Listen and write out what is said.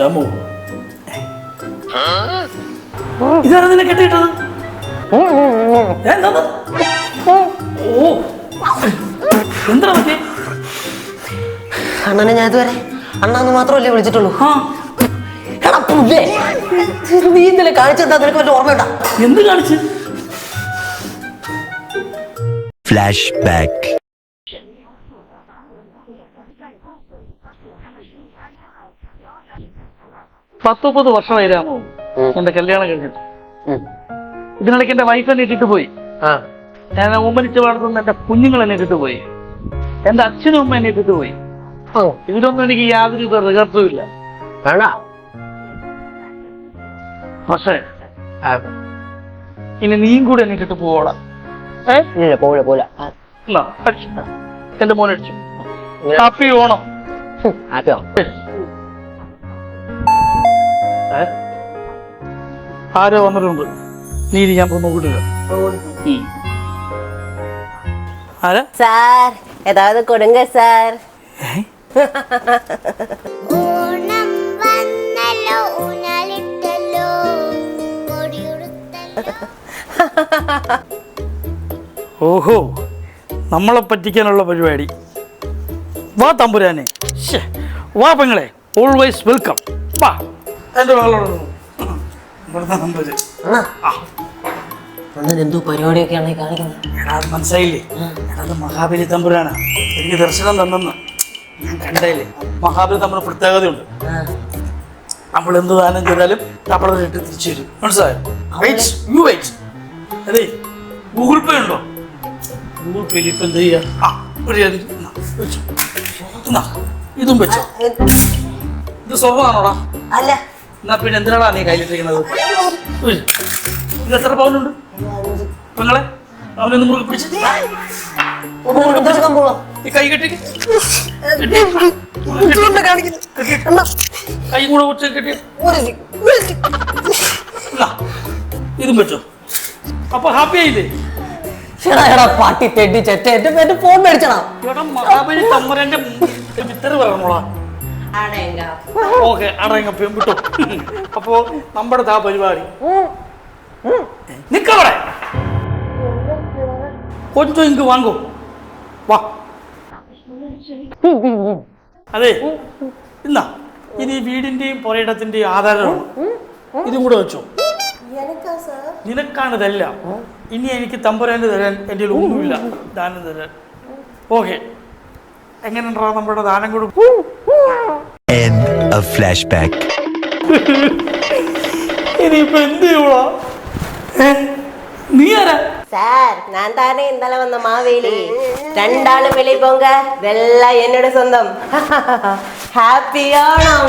രാമു. ഇതാണ് നിന്നെ കെട്ടിയിട്ടത്? ഓ. എന്താ പറ്റി? അണ്ണനെ ഞാൻ ഇതുവരെ അണ്ണാന്ന് മാത്രമല്ലേ വിളിച്ചിട്ടുള്ളൂ. ആ. എടാ പുല്ലേ നീ ഇന്നലെ കാണിച്ചെന്താ? നിനക്ക് വല്ല ഓർമ്മയുണ്ടാ? എന്ത് കാണിച്ച്? Flashback. പത്ത് മുപ്പത് വർഷമായി രാമു എന്റെ കല്യാണം കഴിഞ്ഞിട്ട്. ഇതിനിടയ്ക്ക് എന്റെ വൈഫ് എന്നെ ഇട്ടിട്ട് പോയി. ഞാൻ ഉമ്മനിച്ച് വളർത്തുന്ന എന്റെ കുഞ്ഞുങ്ങൾ എന്നെ ഇട്ടിട്ട് പോയി. എന്റെ അച്ഛനും അമ്മ എന്നെ ഇട്ടിട്ട് പോയി. ഇതിലൊന്നും എനിക്ക് യാതൊരു റിഹർസും ഇല്ല. പക്ഷെ ഇനി നീയും കൂടെ എന്നെ ഇട്ടിട്ട് പോവാടാ. പോലെ പോല. എന്റെ മോനെ അടിച്ചു. ഹാപ്പി ഓണം ആക്കോ ഏ? ആരോ വന്നിട്ടുണ്ട്. നീ ഞാൻ ആരാ? സാർ ഏതാവത് കൊടുങ്ക സാർ? ഓഹോ നമ്മളെ പറ്റിക്കാനുള്ള പരിപാടി. വാ തമ്പുരാനെ. വാ പെങ്ങളെ ഓൾവേസ് വെൽക്കം വാ. എന്റെ മകളോട് അണ്ണൻ എന്തോ പരിപാടിയൊക്കെയാണ് കാണിക്കുന്നത്. എടാ അത് മനസ്സിലായില്ലേ? എടാ അത് മഹാബലി തമ്പുരാണ് എനിക്ക് ദർശനം തന്നെന്ന് ഞാൻ കണ്ടേലേ മഹാബലി തമ്പുരാൻ പ്രത്യേകതയുണ്ട്. നമ്മൾ എന്ത് ദാനം ചെയ്താലും നമ്മളത് ഇട്ട് തിരിച്ചു തരും. മനസ്സിലായോ? വെയിറ്റ് യു വെയിറ്റ് അതെ ഗൂഗിൾ പേ ഉണ്ടോ? ഗൂഗിൾ പേയിൽ ഇപ്പം എന്ത് ചെയ്യാ? ആ ഒരു. വെച്ചോ. ഇതും വെച്ചോ. ഇത് സ്വഭാവമാണോടാ? അല്ല. എന്നാ പിന്നെ എന്തിനാണ് നീ കയ്യിലിട്ടിരിക്കുന്നത്. ഇത് എത്ര പവനുണ്ട്? പെങ്ങളെ അവനൊന്ന് മുറുകെ പിടിച്ച്. കൈ കെട്ടി. കൈ കൂടെ ഉച്ച കെട്ടി. ഇതും. വെച്ചോ. അപ്പൊ ഹാപ്പി ആയില്ലേ? എടാ എടാ പാട്ടി തെണ്ടി ചെറ്റ. എന്റെ ഫോൺ മേടിച്ചടാ. എടാ മഹാബലി തമ്മരന്റെ വിത്തറ് പറയണോളാ ഓക്കെ അടങ്ങപ്പം വിട്ടോ. അപ്പോ നമ്മുടെ ആ പരിപാടി. നിക്കവിടെ കൊഞ്ചം ഇങ്ക് വാങ്ങോ. വാ. അതെ. ഇന്നാ ഇനി വീടിന്റെയും പുരയിടത്തിന്റെയും ആധാരമാണ്. ഇതും കൂടെ വെച്ചോ. നിനക്കാണ് ഇതെല്ലാം. ഇനി എനിക്ക് തമ്പുരാന്റെ തരാൻ എന്റെ ഒന്നുമില്ല. ദാനം തരാൻ. ഓക്കെ. എങ്ങനെയുണ്ടാ നമ്മുടെ ദാനം കൊടുക്കും End of flashback. ഇനിയിപ്പോ എന്ത് ചെയ്യൂടാ ഏ? നീ ആരാ? സാർ ഞാൻ താനേ ഇന്നലെ വന്ന മാവേലി. രണ്ടാളും വെളി പോങ്ക. ഇതെല്ലാം എന്നോട് സ്വന്തം. ഹാപ്പി ഓണം